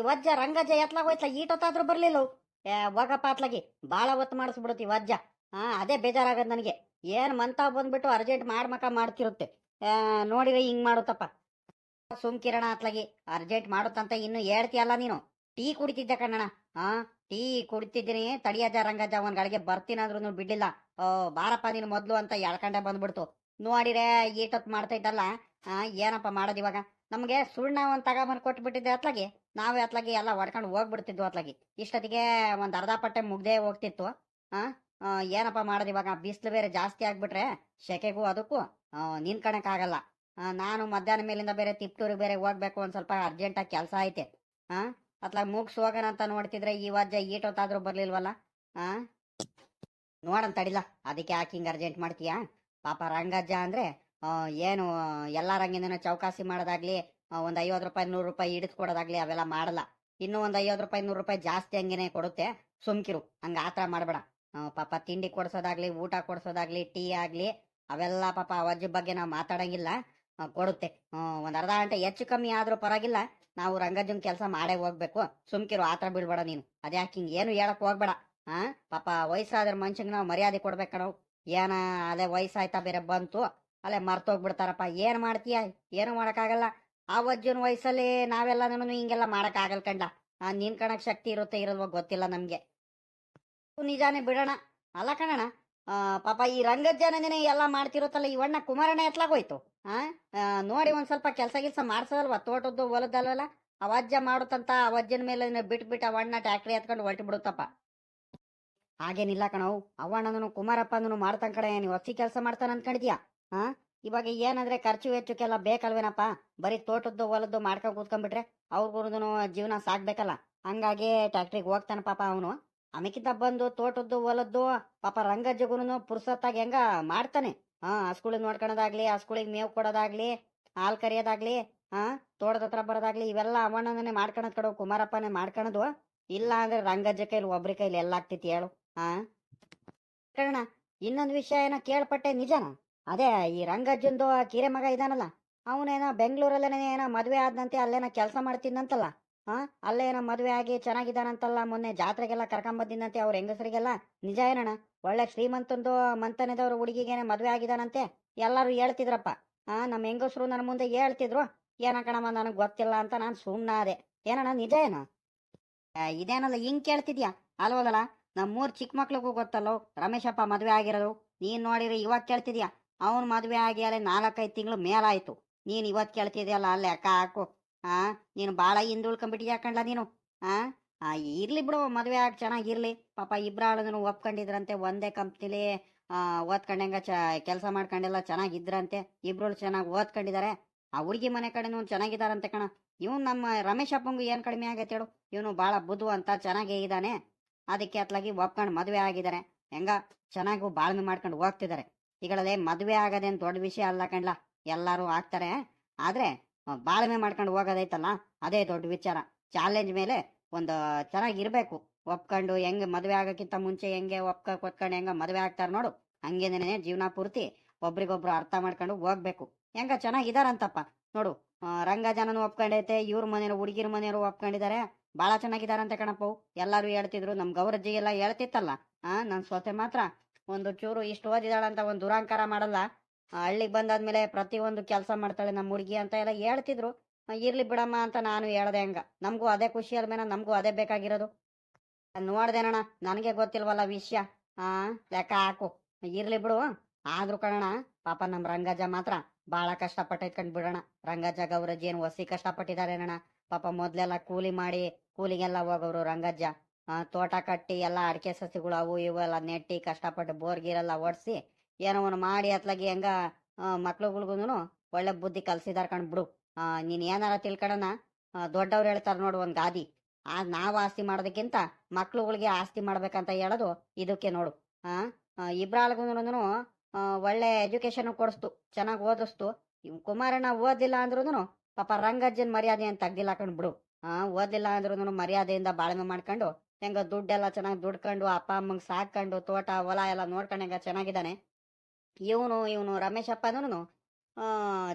ವಜ್ಜ ರಂಗಜ್ಜ ಎತ್ಲಾಗ ಹೋಯ್ತಲ್ಲ ಈಟೊತ್ತಾದ್ರೂ ಬರ್ಲಿಲ್ಲ. ಏ ಹೋಗಪ್ಪ ಅತ್ಲಾಗಿ ಭಾಳ ಹೊತ್ತು ಮಾಡಿಸ್ಬಿಡುತ್ತೆ ವಜ್ಜ. ಹಾ ಅದೇ ಬೇಜಾರಾಗದ್ ನನಗೆ. ಏನ್ ಮಂತ ಬಂದ್ಬಿಟ್ಟು ಅರ್ಜೆಂಟ್ ಮಾಡ್ಮಕ ಮಾಡ್ತಿರುತ್ತೆ. ಆ, ನೋಡಿದ್ರೆ ಹಿಂಗ್ ಮಾಡುತ್ತಪ್ಪ. ಸುಮ್ಕಿರಣ ಅತ್ಲಾಗಿ ಅರ್ಜೆಂಟ್ ಮಾಡುತ್ತಂತ ಇನ್ನು ಹೇಳ್ತೀಯಲ್ಲ ನೀನು. ಟೀ ಕುಡಿತಿದ್ದೆ ಕಣ್ಣಣ್ಣ. ಹಾ ಟೀ ಕುಡಿತಿದ್ದೀನಿ ತಡಿಯಜ ರಂಗಜ್ಜ ಒಂದ್ ಗಳಿಗೆ ಬರ್ತೀನಾದ್ರೂ ಬಿಡ್ಲಿಲ್ಲ. ಓ ಬಾರಪ್ಪ ನೀನು ಮೊದ್ಲು ಅಂತ ಎಳ್ಕಂಡೆ ಬಂದ್ಬಿಡ್ತು. ನೋಡಿರೇ ಈಟತ್ ಮಾಡ್ತಾ ಇದ್ದಲ್ಲ ಏನಪ್ಪ ಮಾಡೋದು ಇವಾಗ? ನಮಗೆ ಸುಣ್ಣ ಒಂದು ತಗೊಂಬಂದ್ ಕೊಟ್ಬಿಟ್ಟಿದ್ದೆ ಅತ್ಲಾಗಿ. ನಾವೇ ಅತ್ಲಾಗಿ ಎಲ್ಲ ಹೊಡ್ಕೊಂಡು ಹೋಗ್ಬಿಡ್ತಿದ್ವು ಅತ್ಲಾಗಿ. ಇಷ್ಟೊತ್ತಿಗೆ ಒಂದು ಅರ್ಧ ಪಟ್ಟೆ ಮುಗ್ದೇ ಹೋಗ್ತಿತ್ತು. ಆ ಏನಪ್ಪ ಮಾಡೋದು ಇವಾಗ? ಬಿಸಿಲು ಬೇರೆ ಜಾಸ್ತಿ ಆಗ್ಬಿಟ್ರೆ ಸೆಕೆಗೂ ಅದಕ್ಕೂ ಆಗಲ್ಲ ನಾನು ಮಧ್ಯಾಹ್ನ ಮೇಲಿಂದ ಬೇರೆ ತಿಪ್ಟೂರಿಗೆ ಬೇರೆ ಹೋಗ್ಬೇಕು ಒಂದು ಸ್ವಲ್ಪ ಅರ್ಜೆಂಟಾಗಿ ಕೆಲಸ ಐತೆ. ಆ, ಅತ್ಲಾಗ ಮುಗ್ಸ್ ಹೋಗೋಣ ಅಂತ ನೋಡ್ತಿದ್ರೆ ಈ ವಜ್ಜ ಈಟೊತ್ತಾದ್ರೂ ಬರ್ಲಿಲ್ವಲ್ಲ? ಆ? ನೋಡಂತ ತಡಿಲ್ಲ ಅದಕ್ಕೆ ಯಾಕೆ ಹಿಂಗೆ ಅರ್ಜೆಂಟ್ ಮಾಡ್ತೀಯಾ? ಪಾಪ ರಂಗಜ್ಜ ಅಂದ್ರೆ ಏನು, ಎಲ್ಲ ರಂಗಿನ ಚೌಕಾಸಿ ಮಾಡೋದಾಗ್ಲಿ ಒಂದು ಐವತ್ತು ರೂಪಾಯಿ, ನೂರು ರೂಪಾಯಿ ಹಿಡಿದು ಕೊಡೋದಾಗ್ಲಿ ಅವೆಲ್ಲ ಮಾಡಲ್ಲ. ಇನ್ನೂ ಒಂದು ಐವತ್ತು ರೂಪಾಯಿ, ನೂರು ರೂಪಾಯಿ ಜಾಸ್ತಿ ಹಂಗೇನೆ ಕೊಡುತ್ತೆ. ಸುಮ್ಕಿರು, ಹಂಗ ಆ ಥರ ಮಾಡಬೇಡ ಪಾಪ ತಿಂಡಿ ಕೊಡ್ಸೋದಾಗ್ಲಿ, ಊಟ ಕೊಡ್ಸೋದಾಗ್ಲಿ, ಟೀ ಆಗ್ಲಿ, ಅವೆಲ್ಲ ಪಾಪ ಅವಜ್ಜ ಬಗ್ಗೆ ನಾವು ಮಾತಾಡಂಗಿಲ್ಲ. ಕೊಡುತ್ತೆ. ಒಂದು ಅರ್ಧ ಗಂಟೆ ಹೆಚ್ಚು ಕಮ್ಮಿ ಆದ್ರೂ ಪರವಾಗಿಲ್ಲ, ನಾವು ರಂಗಜ್ಜನ್ ಕೆಲಸ ಮಾಡೇ ಹೋಗ್ಬೇಕು. ಸುಮ್ಕಿರು, ಆತರ ಬಿಡ್ಬೇಡ ನೀನು. ಅದ್ಯಾಕೆ ಹಿಂಗೆ ಏನು ಹೇಳಕ್ ಹೋಗ್ಬೇಡ. ಹಾ ಪಾಪ ವಯಸ್ಸಾದ್ರ ಮನುಷ್ಯಂಗೆ ನಾವು ಮರ್ಯಾದೆ ಕೊಡ್ಬೇಕು ನಾವು ಏನ, ಅದೇ ವಯಸ್ಸಾಯ್ತಾ ಬೇರೆ ಬಂತು. ಅಲ್ಲೇ ಮರ್ತೋಗ್ಬಿಡ್ತಾರಪ್ಪ. ಏನ್ ಮಾಡ್ತೀಯ? ಏನು ಮಾಡಕ್ಕಾಗಲ್ಲ. ಆ ವಜ್ಜನ ವಯಸ್ಸಲ್ಲಿ ನಾವೆಲ್ಲ ಹಿಂಗೆಲ್ಲ ಮಾಡಕ್ ಆಗಲ್ ಕಂಡ ಆ ನಿನ್ ಕಣಕ್ ಶಕ್ತಿ ಇರುತ್ತೆ ಇರಲ್ವೋ ಗೊತ್ತಿಲ್ಲ ನಮ್ಗೆ. ನಿಜಾನೇ ಬಿಡೋಣ. ಅಲ್ಲ ಕಣಣ ಪಾಪ ಈ ರಂಗಜ್ಜನೇ ಎಲ್ಲ ಮಾಡ್ತಿರುತ್ತಲ್ಲ ಇವಣ್ಣ ಕುಮಾರಣ್ಣ ಎತ್ಲಾಗೋಯ್ತು. ಆ ನೋಡಿ ಒಂದ್ ಸ್ವಲ್ಪ ಕೆಲಸ ಗಿಲ್ಸ ಮಾಡ್ಸೋದಲ್ವಾ? ತೋಟದ್ದು ಹೊಲದಲ್ವಲ್ಲ ಅವಜ್ಜ ಮಾಡುತ್ತಂತ ಅವಜ್ಜನ ಮೇಲೆ ಬಿಟ್ಬಿಟ್ಟು ಅವಣ್ಣ ಟ್ಯಾಕ್ಟ್ರಿ ಎತ್ಕೊಂಡು ಹೊರಟು ಬಿಡುತ್ತಪ್ಪ. ಹಾಗೇನಿಲ್ಲ ಕಣವು ಅವಣ್ಣನು ಕುಮಾರಪ್ಪನೂ ಮಾಡ್ತಾನ ಕಡೆ ನೀವು ಹೊಸಿ ಕೆಲಸ ಮಾಡ್ತಾನ ಅನ್ಕೊಂಡಿದ್ಯಾ ಹಾ ಇವಾಗ ಏನಂದ್ರೆ ಖರ್ಚು ವೆಚ್ಚಕ್ಕೆಲ್ಲ ಬೇಕಲ್ವೇನಪ್ಪ? ಬರೀ ತೋಟದ್ದು, ಹೊಲದ್ದು ಮಾಡ್ಕೊಂಡ್ ಕೂತ್ಕೊಂಡ್ಬಿಟ್ರೆ ಅವ್ರಿಗೂ ಜೀವನ ಸಾಕ್ಬೇಕಲ್ಲ. ಹಂಗಾಗಿ ಟ್ಯಾಕ್ಟ್ರಿಗೆ ಹೋಗ್ತಾನೆ ಪಾಪ ಅವನು. ಆಮೇಕಿಂತ ಬಂದು ತೋಟದ್ದು, ಹೊಲದ್ದು, ಪಾಪ ರಂಗಜ್ಜಗುನು ಪುರ್ಸತ್ತಾಗಿ ಹೆಂಗ ಮಾಡ್ತಾನೆ. ಹಾ ಹಸ್ಕುಳಿಗೆ ನೋಡ್ಕೊಳೋದಾಗ್ಲಿ ಹಸ್ಕುಳಿಗೆ ಮೇವ್ ಕೊಡೋದಾಗ್ಲಿ, ಹಾಲ್ ಕರಿಯೋದಾಗ್ಲಿ ಹಾ ತೋಟದ ಹತ್ರ ಬರೋದಾಗ್ಲಿ, ಇವೆಲ್ಲ ಅವಣ್ಣನೇ ಮಾಡ್ಕೊಳದ್ ಕಡೆ ಕುಮಾರಪ್ಪನೇ ಮಾಡ್ಕೊಳೋದು. ಇಲ್ಲ ಅಂದ್ರೆ ರಂಗಜ್ಜ ಕೈಲಿ ಒಬ್ರ ಕೈಲಿ ಎಲ್ಲ ಆಗ್ತೈತಿ ಹೇಳು. ಹಾ ಕಣ ಇನ್ನೊಂದು ವಿಷಯ ಏನೋ ಕೇಳ್ಪಟ್ಟೆ ನಿಜನ? ಅದೇ ಈ ರಂಗಜ್ಜಂದು ಕೀರೆ ಮಗ ಇದಾನಲ್ಲ, ಅವನೇನೋ ಬೆಂಗಳೂರಲ್ಲೇನೇ ಏನೋ ಮದುವೆ ಆದಂತೆ ಅಲ್ಲೇನೋ ಕೆಲಸ ಮಾಡ್ತಿದ್ದಂತಲ್ಲ ಹಾ ಅಲ್ಲೇನೋ ಮದುವೆ ಆಗಿ ಚೆನ್ನಾಗಿದ್ದಾನಂತಲ್ಲ ಮೊನ್ನೆ ಜಾತ್ರೆಗೆಲ್ಲ ಕರ್ಕೊಂಬಂದಿದ್ದಂತೆ ಅವ್ರ ಹೆಂಗಸರಿಗೆಲ್ಲ. ನಿಜ ಏನಣ್ಣ, ಒಳ್ಳೆ ಶ್ರೀಮಂತಂದು ಮಂತನದವ್ರ ಹುಡುಗಿಗೇನೆ ಮದುವೆ ಆಗಿದಾನಂತೆ, ಎಲ್ಲರೂ ಹೇಳ್ತಿದ್ರಪ್ಪ. ಹಾ ನಮ್ಮ ಹೆಂಗಸರು ನನ್ನ ಮುಂದೆ ಹೇಳ್ತಿದ್ರು, ಏನೋ ಕಣಮ್ಮ ನನಗೆ ಗೊತ್ತಿಲ್ಲ ಅಂತ ನಾನು ಸುಮ್ಮನಾದೆ ಏನಣ್ಣ, ನಿಜ ಏನೋ? ಇದೇನಲ್ಲ, ಹಿಂಗ್ ಕೇಳ್ತಿದ್ಯಾ? ಅಲ್ವಲ್ಲ ನಮ್ಮೂರು ಚಿಕ್ಕ ಮಕ್ಳಿಗೂ ಗೊತ್ತಲ್ಲೋ, ರಮೇಶಪ್ಪ ಮದುವೆ ಆಗಿರೋದು, ನೀನ್ ನೋಡಿರಿ ಇವಾಗ ಕೇಳ್ತಿದ್ಯಾ? ಅವನ್ ಮದುವೆ ಆಗಿ ಅಲ್ಲಿ ನಾಲ್ಕೈದು ತಿಂಗಳು ಮೇಲಾಯ್ತು. ನೀನ್ ಇವತ್ ಕೇಳ್ತಿದ್ಯಲ್ಲ ಅಲ್ಲಿ ಅಕ್ಕ ಹಾಕು. ಆ ನೀನು ಬಾಳ ಹಿಂದುಳ್ಕೊಂಡ್ಬಿಟ್ಟಿದ್ಯಾ ಹಾಕಂಡ್ಲ ನೀನು? ಆ ಆ, ಇರ್ಲಿ ಬಿಡು ಮದ್ವೆ ಆಗಿ ಚೆನ್ನಾಗಿರ್ಲಿ ಪಾಪ ಇಬ್ರಾಳನು ಒಪ್ಕೊಂಡಿದ್ರಂತೆ ಒಂದೇ ಕಂಪ್ನಿಲಿ ಆ ಓದ್ಕೊಂಡಂಗ ಚ ಕೆಲಸ ಮಾಡ್ಕೊಂಡೆಲ್ಲ ಚೆನ್ನಾಗಿದ್ರಂತೆ ಇಬ್ರು ಚೆನ್ನಾಗಿ ಓದ್ಕೊಂಡಿದ್ದಾರೆ ಆ ಹುಡುಗಿ ಮನೆ ಕಡೆನೂ ಚೆನ್ನಾಗಿದ್ದಾರಂತೆ ಕಣ. ಇವನು ನಮ್ಮ ರಮೇಶ್ ಅಪ್ಪಂಗು ಏನ್ ಕಡಿಮೆ ಆಗೈತೆ ಹೇಳು. ಇವನು ಬಾಳ ಬುದ್ಧು ಅಂತ ಚೆನ್ನಾಗೇ ಇದ್ದಾನೆ. ಅದಕ್ಕೆ ಅತ್ಲಾಗಿ ಒಪ್ಕೊಂಡು ಮದುವೆ ಆಗಿದ್ದಾರೆ ಹೆಂಗ? ಚೆನ್ನಾಗೂ ಬಾಳ್ಮೆ ಮಾಡ್ಕೊಂಡು ಹೋಗ್ತಿದ್ದಾರೆ ಈಗಳಲ್ಲೇ ಮದುವೆ ಆಗೋದೇನ್ ದೊಡ್ಡ ವಿಷಯ ಅಲ್ಲ ಕಣ್ಲ. ಎಲ್ಲರೂ ಆಗ್ತಾರೆ. ಆದ್ರೆ ಬಾಳ್ಮೆ ಮಾಡ್ಕೊಂಡು ಹೋಗೋದೈತಲ್ಲ, ಅದೇ ದೊಡ್ಡ ವಿಚಾರ. ಚಾಲೆಂಜ್ ಮೇಲೆ ಒಂದು ಚೆನ್ನಾಗಿರ್ಬೇಕು ಒಪ್ಕೊಂಡು ಹೆಂಗೆ ಮದುವೆ ಆಗೋಕ್ಕಿಂತ ಮುಂಚೆ ಹೆಂಗೆ ಒಪ್ಕ, ಕೊತ್ಕೊಂಡು ಹೆಂಗೆ ಮದುವೆ ಆಗ್ತಾರ ನೋಡು. ಹಂಗೇನೇನೆ ಜೀವನ ಪೂರ್ತಿ ಒಬ್ರಿಗೊಬ್ರು ಅರ್ಥ ಮಾಡ್ಕೊಂಡು ಹೋಗ್ಬೇಕು. ಹೆಂಗ ಚೆನ್ನಾಗಿದಾರಂತಪ್ಪ. ನೋಡು ರಂಗ ಜನನು ಒಪ್ಕೊಂಡೈತೆ, ಇವ್ರ ಮನೆಯವರು ಹುಡುಗಿರ ಮನೆಯವರು ಒಪ್ಕೊಂಡಿದ್ದಾರೆ ಭಾಳ ಚೆನ್ನಾಗಿದಾರಂತೆ ಕಣಪ್ಪ ಎಲ್ಲರೂ ಹೇಳ್ತಿದ್ರು, ನಮ್ ಗೌರಜ್ಜಿ ಎಲ್ಲ ಹೇಳ್ತಿತ್ತಲ್ಲ. ಆ, ನನ್ ಸೊಸೆ ಮಾತ್ರ ಒಂದು ಚೂರು ಇಷ್ಟು ಅಂತ ಒಂದು ದುರಾಂಕಾರ ಮಾಡಲ್ಲ. ಹಳ್ಳಿಗೆ ಬಂದಾದ್ಮೇಲೆ ಪ್ರತಿಯೊಂದು ಕೆಲಸ ಮಾಡ್ತಾಳೆ ನಮ್ಮ ಹುಡುಗಿ ಅಂತ ಎಲ್ಲ ಹೇಳ್ತಿದ್ರು. ಇರ್ಲಿ ಬಿಡಮ್ಮ ಅಂತ ನಾನು ಹೇಳ್ದೆ ಹಂಗ. ನಮಗೂ ಅದೇ ಖುಷಿ ಅಲ್ಮೇನ ನಮಗೂ ಅದೇ ಬೇಕಾಗಿರೋದು. ನೋಡ್ದೇನಣ್ಣ ನನಗೆ ಗೊತ್ತಿಲ್ವಲ್ಲ ವಿಷಯ. ಆ, ಲೆಕ್ಕ ಹಾಕು. ಇರ್ಲಿ ಬಿಡು. ಆದ್ರೂ ಕಣಣ ಪಾಪ ನಮ್ಮ ರಂಗಜ್ಜ ಮಾತ್ರ ಬಹಳ ಕಷ್ಟಪಟ್ಟು ಇಟ್ಕೊಂಡ್ ಬಿಡೋಣ. ರಂಗಜ್ಜ, ಗೌರಜ್ಜಿ ಏನು ಹೊಸಿ ಕಷ್ಟಪಟ್ಟಿದಾರೇನಣ್ಣ. ಪಾಪ ಮೊದ್ಲೆಲ್ಲ ಕೂಲಿ ಮಾಡಿ, ಕೂಲಿಗೆಲ್ಲ ಹೋಗೋರು ರಂಗಜ್ಜ. ತೋಟ ಕಟ್ಟಿ ಎಲ್ಲ ಅಡಿಕೆ ಸಸಿಗಳು ಅವು ಇವು ಎಲ್ಲ ನೆಟ್ಟಿ ಕಷ್ಟಪಟ್ಟು ಬೋರ್ ಗೀರೆಲ್ಲ ಓಡಿಸಿ ಏನೋ ಒಂದು ಮಾಡಿ ಅತ್ಲಾಗಿ ಹೆಂಗ ಮಕ್ಳುಗಳ್ಗುನು ಒಳ್ಳೆ ಬುದ್ಧಿ ಕಲ್ಸಿದಾರ ಕಣ್ ಬಿಡು. ನೀನ್ ಏನಾರ ತಿಳ್ಕೊಳನ ದೊಡ್ಡವ್ರು ಹೇಳ್ತಾರ ನೋಡು ಒಂದ್ ಗಾದಿ. ಆ, ನಾವ್ ಆಸ್ತಿ ಮಾಡೋದಕ್ಕಿಂತ ಮಕ್ಳುಗಳಿಗೆ ಆಸ್ತಿ ಮಾಡ್ಬೇಕಂತ ಹೇಳೋದು ಇದಕ್ಕೆ ನೋಡು. ಆ ಇಬ್ರಾಳ್ಗುನು ಒಳ್ಳೆ ಎಜುಕೇಶನ್ ಕೊಡಿಸ್ತು, ಚೆನ್ನಾಗಿ ಓದಿಸ್ತು. ಕುಮಾರಣ್ಣ ಓದಿಲ್ಲ ಅಂದ್ರೂನು ಪಾಪ ರಂಗಜ್ಜನ್ ಮರ್ಯಾದೆ ಅಂತ ತೆಗ್ದಿಲ್ಲ ಕಣ್ ಬಿಡು. ಆ, ಓದಿಲ್ಲ ಅಂದ್ರೂನು ಮರ್ಯಾದೆಯಿಂದ ಬಾಳ್ಮೆ ಮಾಡ್ಕೊಂಡು ಹೆಂಗ ದುಡ್ಡೆಲ್ಲ ಚೆನ್ನಾಗಿ ದುಡ್ಕೊಂಡು ಅಪ್ಪ ಅಮ್ಮಂಗ್ ಸಾಕೊಂಡು ತೋಟ ಹೊಲ ಎಲ್ಲ ನೋಡ್ಕೊಂಡು ಹೆಂಗ ಚೆನ್ನಾಗಿದ್ದಾನೆ. ಇವನು ಇವನು ರಮೇಶ್ ಅಪ್ಪನೂ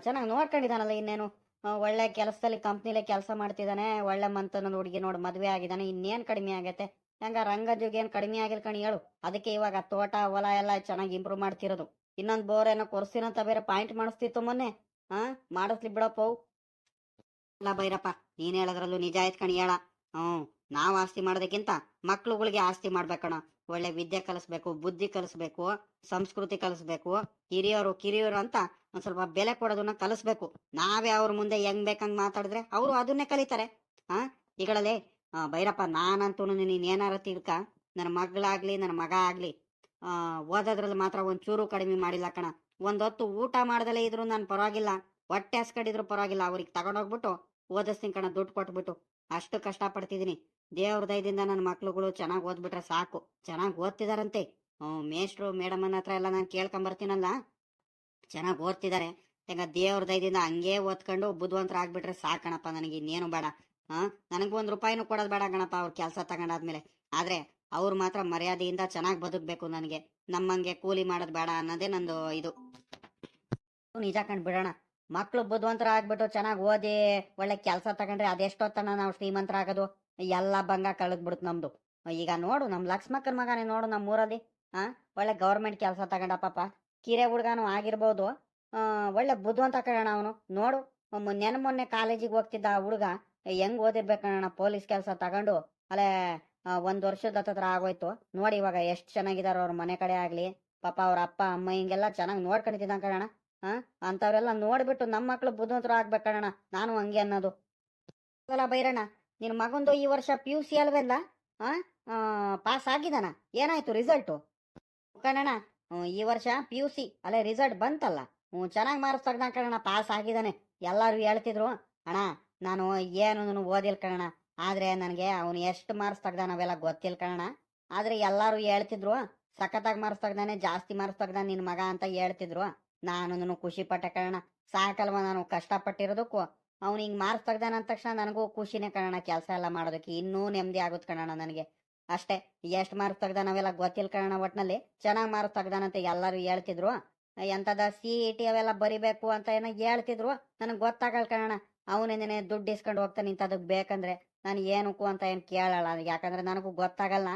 ಚೆನ್ನಾಗಿ ನೋಡ್ಕೊಂಡಿದ್ದಾನಲ್ಲ ಇನ್ನೇನು. ಆ, ಒಳ್ಳೆ ಕೆಲಸದಲ್ಲಿ ಕಂಪ್ನಿಲೇ ಕೆಲಸ ಮಾಡ್ತಿದ್ದಾನೆ. ಒಳ್ಳೆ ಮಂತನ ಹುಡುಗಿ ನೋಡು ಮದುವೆ ಆಗಿದ್ದಾನೆ. ಇನ್ನೇನು ಕಡಿಮೆ ಆಗೈತೆ ಹೆಂಗ ರಂಗಜ್ಜಿಗೆ ಏನು ಕಡಿಮೆ ಆಗಿಲ್ಲ ಕಣಿ ಹೇಳು. ಅದಕ್ಕೆ ಇವಾಗ ತೋಟ ಹೊಲ ಎಲ್ಲ ಚೆನ್ನಾಗಿ ಇಂಪ್ರೂವ್ ಮಾಡ್ತಿರೋದು. ಇನ್ನೊಂದು ಬೋರ್ ಏನೋ ಕೊರ್ಸಿನಂತ ಬೇರೆ ಪಾಯಿಂಟ್ ಮಾಡಿಸ್ತಿತ್ತು ಮೊನ್ನೆ. ಹಾ ಮಾಡಿಸ್ಲಿ ಬಿಡಪ್ಪ ಅಲ್ಲ ಬೈರಪ್ಪ ನೀನ್ ಹೇಳದ್ರಲ್ಲೂ ನಿಜ ಆಯ್ತು ಕಣಿ ಹೇಳ. ಹ್ಞೂ ನಾವು ಆಸ್ತಿ ಮಾಡೋದಕ್ಕಿಂತ ಮಕ್ಳುಗಳಿಗೆ ಆಸ್ತಿ ಮಾಡ್ಬೇಕಣ. ಒಳ್ಳೆ ವಿದ್ಯೆ ಕಲಿಸ್ಬೇಕು ಬುದ್ಧಿ ಕಲಿಸ್ಬೇಕು ಸಂಸ್ಕೃತಿ ಕಲಿಸ್ಬೇಕು ಹಿರಿಯರು ಕಿರಿಯರು ಅಂತ ಒಂದ್ ಸ್ವಲ್ಪ ಬೆಲೆ ಕೊಡೋದನ್ನ ಕಲಿಸ್ಬೇಕು. ನಾವೇ ಅವ್ರ ಮುಂದೆ ಹೆಂಗ್ ಬೇಕಂಗ್ ಮಾತಾಡಿದ್ರೆ ಅವರು ಅದನ್ನೇ ಕಲಿತಾರೆ. ಆ ಈಗಳಲ್ಲಿ ಭೈರಪ್ಪ ನಾನಂತೂ ನೀನ್ ಏನಾರ ತಿಳ್ಕ. ನನ್ನ ಮಗಳಾಗ್ಲಿ ನನ್ನ ಮಗ ಆಗ್ಲಿ ಆ, ಓದೋದ್ರಲ್ಲಿ ಮಾತ್ರ ಒಂಚೂರು ಕಡಿಮೆ ಮಾಡಿಲ್ಲ ಕಣ. ಒಂದೊತ್ತು ಊಟ ಮಾಡ್ದಲೇ ಇದ್ರು ನಾನು ಪರವಾಗಿಲ್ಲ. ಹೊಟ್ಟೆ ಹಸ್ಕಡಿದ್ರು ಪರವಾಗಿಲ್ಲ. ಅವ್ರಿಗೆ ತಗೊಂಡೋಗ್ಬಿಟ್ಟು ಓದಿಸ್ತೀನಿ ಕಣ ದುಡ್ಡು ಕೊಟ್ಬಿಟ್ಟು. ಅಷ್ಟು ಕಷ್ಟ ಪಡ್ತಿದ್ದೀನಿ ದೇವ್ರ ದಯದಿಂದ ನನ್ನ ಮಕ್ಳುಗಳು ಚೆನ್ನಾಗಿ ಓದ್ಬಿಟ್ರೆ ಸಾಕು. ಚೆನ್ನಾಗಿ ಓದ್ತಿದಾರಂತೆ. ಮೇಷ್ಟ್ರು ಮೇಡಮ್ ಹತ್ರ ಎಲ್ಲ ನಾನು ಕೇಳ್ಕೊಂಬರ್ತೀನಲ್ಲ. ಚೆನ್ನಾಗಿ ಓದ್ತಿದ್ದಾರೆ ಈಗ ದೇವ್ರ ದಯದಿಂದ ಹಂಗೆ ಓದ್ಕೊಂಡು ಬುದ್ಧಿವಂತರ ಆಗ್ಬಿಟ್ರೆ ಸಾಕಣಪ್ಪ ನನಗೆ ಇನ್ನೇನು ಬೇಡ. ಹಾ, ನನಗೆ ಒಂದು ರೂಪಾಯಿನೂ ಕೊಡೋದು ಬೇಡ ಗಣಪ ಅವ್ರ ಕೆಲಸ ತಗೊಂಡಾದ್ಮೇಲೆ. ಆದ್ರೆ ಅವ್ರು ಮಾತ್ರ ಮರ್ಯಾದೆಯಿಂದ ಚೆನ್ನಾಗಿ ಬದುಕಬೇಕು ನನಗೆ. ನಮ್ಮಂಗೆ ಕೂಲಿ ಮಾಡೋದು ಬೇಡ ಅನ್ನೋದೇ ನಂದು ಇದು. ನಿಜ ಕಂಡು ಬಿಡೋಣ ಮಕ್ಳು ಬುದ್ಧಿವಂತರ ಆಗ್ಬಿಟ್ಟು ಚೆನ್ನಾಗಿ ಓದಿ ಒಳ್ಳೆ ಕೆಲಸ ತಗೊಂಡ್ರೆ ಅದೆಷ್ಟೊತ್ತನ ನಾವು ಶ್ರೀಮಂತರ ಆಗೋದು ಎಲ್ಲ ಭಂಗ ಕಳೆದ್ಬಿಡುತ್ತೆ ನಮ್ದು. ಈಗ ನೋಡು ನಮ್ಮ ಲಕ್ಷ್ಮಕ್ಕನ ಮಗನೇ ನೋಡು ನಮ್ಮ ಊರಲ್ಲಿ. ಹಾ ಒಳ್ಳೆ ಗೌರ್ಮೆಂಟ್ ಕೆಲಸ ತಗೊಂಡ ಪಾಪ. ಕಿರೆ ಹುಡುಗನು ಆಗಿರ್ಬೋದು. ಒಳ್ಳೆ ಬುದ್ಧಿವಂತ ಕಣ ಅವನು. ನೋಡು ನೆನ ಮೊನ್ನೆ ಕಾಲೇಜಿಗೆ ಹೋಗ್ತಿದ್ದ ಆ ಹುಡುಗ ಹೆಂಗ್ ಓದಿರ್ಬೇಕಣ್ಣ ಪೊಲೀಸ್ ಕೆಲಸ ತಗೊಂಡು ಅಲ್ಲೇ ಒಂದು ಒಂದ್ ವರ್ಷದ ಹತ್ರ ಆಗೋಯ್ತು. ನೋಡಿ ಇವಾಗ ಎಷ್ಟು ಚೆನ್ನಾಗಿದಾರ ಅವ್ರ ಮನೆ ಕಡೆ ಆಗ್ಲಿ. ಪಾಪ ಅವ್ರ ಅಪ್ಪ, ಅಮ್ಮ ಹಿಂಗೆಲ್ಲ ಚೆನ್ನಾಗಿ ನೋಡ್ಕೊಂಡಿದ್ದ ಕಣ ಹಾ ಅಂತವರೆಲ್ಲ ನೋಡ್ಬಿಟ್ಟು ನಮ್ಮ ಮಕ್ಳು ಬುದ್ಧಿವಂತರು ಆಗ್ಬೇಕಣ್ಣ ನಾನು ಹಂಗೆ ಅನ್ನೋದು. ಅಲ್ಲ ಬೈರಣ್ಣ. ನಿನ್ ಮಗಂದು ಈ ವರ್ಷ ಪಿ ಯು ಸಿ ಅಲ್ವೆಲ್ಲ ಪಾಸ್ ಆಗಿದಾನ ಏನಾಯ್ತು ರಿಸಲ್ಟು ಕಣಣ್ಣ ಈ ವರ್ಷ ಪಿ ಯು ಸಿ ಅಲ್ಲೇ ರಿಸಲ್ಟ್ ಬಂತಲ್ಲ. ಹ್ಞೂ, ಚೆನ್ನಾಗಿ ಮಾರ್ಕ್ಸ್ ತೆಗ್ದ ಕಣಣ್ಣ ಪಾಸ್ ಆಗಿದ್ದಾನೆ. ಎಲ್ಲರೂ ಹೇಳ್ತಿದ್ರು. ಅಣ್ಣ, ನಾನು ಏನು ಓದಿಲ್ಲ ಕಣಣ್ಣ. ಆದ್ರೆ ನನಗೆ ಅವನು ಎಷ್ಟು ಮಾರ್ಕ್ಸ್ ತೆಗ್ದ ನಾವೆಲ್ಲ ಗೊತ್ತಿಲ್ಲ ಕಣಣ್ಣ. ಆದ್ರೆ ಎಲ್ಲರೂ ಹೇಳ್ತಿದ್ರು, ಸಖತ್ತಾಗಿ ಮಾರ್ಕ್ಸ್ ತಗ್ದಾನೆ, ಜಾಸ್ತಿ ಮಾರ್ಕ್ಸ್ ತೆಗ್ದಾನೆ ನಿನ್ ಮಗ ಅಂತ ಹೇಳ್ತಿದ್ರು. ನಾನು ಖುಷಿ ಪಟ್ಟೆ ಕಣಣ್ಣ. ಸಾಕಲ್ವ ನಾನು ಕಷ್ಟಪಟ್ಟಿರೋದಕ್ಕೂ. ಅವ್ನು ಹಿಂಗ್ ಮಾರ್ಕ್ಸ್ ತೆಗ್ದಾನ ಅಂದ ತಕ್ಷಣ ನನಗೂ ಖುಷಿನೇ ಕಣಣ್ಣ ಕೆಲಸ ಎಲ್ಲ ಮಾಡೋದಕ್ಕೆ. ಇನ್ನೂ ನೆಮ್ಮದಿ ಆಗುತ್ತೆ ಕಣಣ್ಣ ನನಗೆ. ಅಷ್ಟೇ, ಎಷ್ಟು ಮಾರ್ಕ್ಸ್ ತೆಗ್ದ ನಾವೆಲ್ಲ ಗೊತ್ತಿಲ್ಲ ಕಣ ಒಟ್ನಲ್ಲಿ. ಚೆನ್ನಾಗಿ ಮಾರ್ಕ್ಸ್ ತೆಗ್ದಾನಂತ ಎಲ್ಲರೂ ಹೇಳ್ತಿದ್ರು. ಎಂತದ ಸಿ ಇ ಟಿ ಅವೆಲ್ಲ ಬರಿಬೇಕು ಅಂತ ಏನೋ ಹೇಳ್ತಿದ್ರು. ನನಗೆ ಗೊತ್ತಾಗಲ್ಲ ಕಣಣ್ಣ. ಅವನೇನೇ ದುಡ್ಡು ಇಸ್ಕೊಂಡು ಹೋಗ್ತಾನೆ ಇಂಥದಕ್ಕೆ ಬೇಕಂದ್ರೆ. ನಾನು ಏನಕ್ಕೂ ಅಂತ ಏನು ಕೇಳಲ್ಲ. ಯಾಕಂದ್ರೆ ನನಗೂ ಗೊತ್ತಾಗಲ್ಲ.